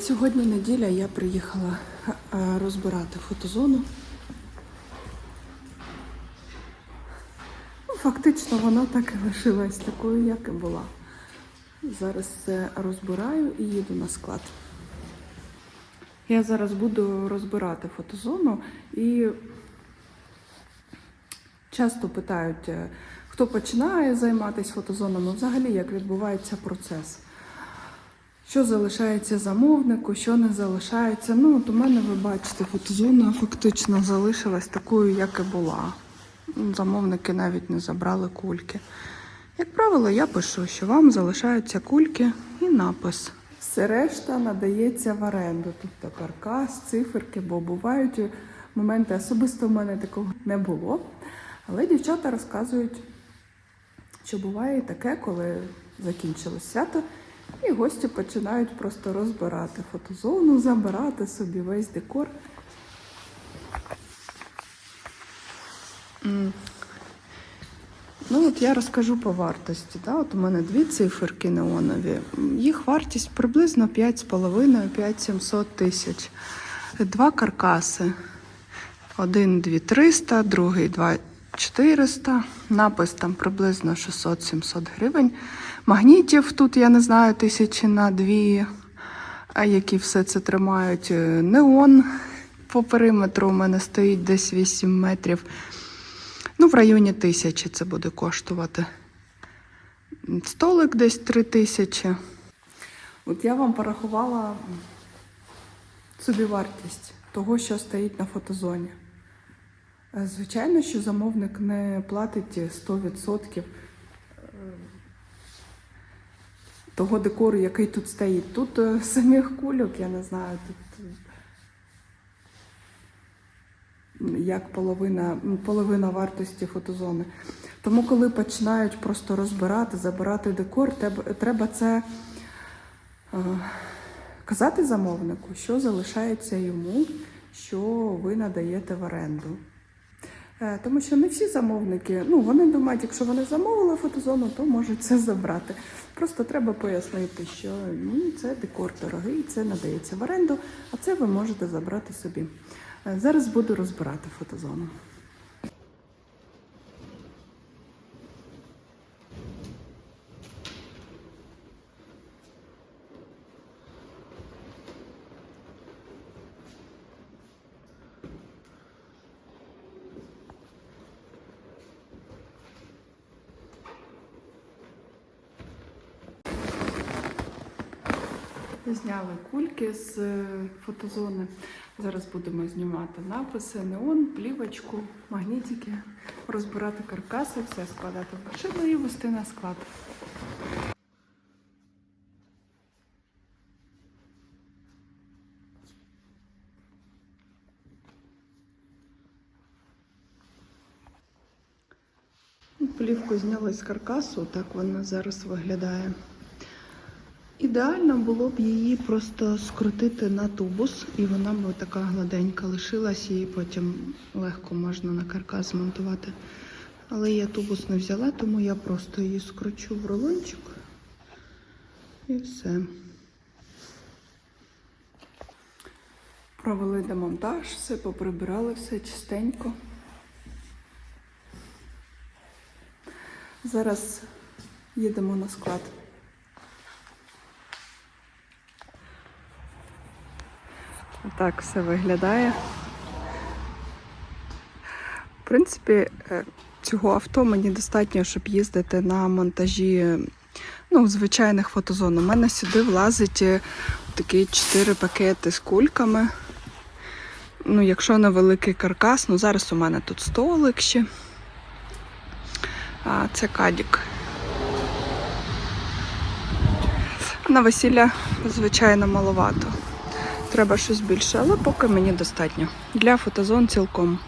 Сьогодні неділя я приїхала розбирати фотозону. Ну, Фактично вона так і лишилась такою, як і була. Зараз це розбираю і їду на склад. Я зараз буду розбирати фотозону і часто питають, е, хто починає займатися фотозонами, взагалі як відбувається процес. Що залишається замовнику, що не залишається. Ну, от у мене, ви бачите, фотозона фактично залишилась такою, як і була. Замовники навіть не забрали кульки. Як правило, я пишу, що вам залишаються кульки і напис. Все решта надається в оренду. Тобто каркас, циферки, бо бувають моменти, особисто в мене такого не було. Але дівчата розказують, що буває і таке, коли закінчилось свято, і гості починають просто розбирати фотозону, забирати собі весь декор. Ну, от я розкажу по вартості. Да? От у мене дві циферки неонові. Їх вартість приблизно 5,5-5,700 тисяч. Два каркаси. Один 2300, другий 2400. Напис там приблизно 600-700 гривень. Магнітів тут, я не знаю, тисячі на дві, які все це тримають. Е, Неон по периметру у мене стоїть десь 8 метрів. Ну, в районі тисячі це буде коштувати. Столик десь 3 тисячі. От я вам порахувала собівартість того, що стоїть на фотозоні. Е, Звичайно, що замовник не платить 100% того декору, який тут стоїть. Тут е, самих кульок, я не знаю, тут е, як половина, половина вартості фотозони. Тому, коли починають просто розбирати, забирати декор, треба це е, казати замовнику, що залишається йому, що ви надаєте в оренду. Е, Тому що не всі замовники, ну вони думають, якщо вони замовили фотозону, то можуть це забрати. Просто треба пояснити, що ні, це декор дорогий, це надається в оренду, а це ви можете забрати собі. Е, Зараз буду розбирати фотозону. Зняли кульки з е, фотозони. Зараз будемо знімати написи, неон, плівочку, магнітики, розбирати каркаси, все складати в машину і вести на склад. Плівку зняли з каркасу, так вона зараз виглядає. Ідеально було б її просто скрутити на тубус, і вона б така гладенька лишилась, її потім легко можна на каркас змонтувати. Але я тубус не взяла, тому я просто її скручу в рулончик і все. Провели демонтаж, все поприбирали, все чистенько. Зараз їдемо на склад. Так все виглядає. В принципі, е, цього авто мені достатньо, щоб їздити на монтажі ну, звичайних фотозон. У мене сюди влазить е, такі 4 пакети з кульками. Ну, якщо невеликий каркас, ну зараз у мене тут столик ще. А це кадік. На весілля, звичайно, маловато. Треба щось більше, але поки мені достатньо. Для фотозон цілком.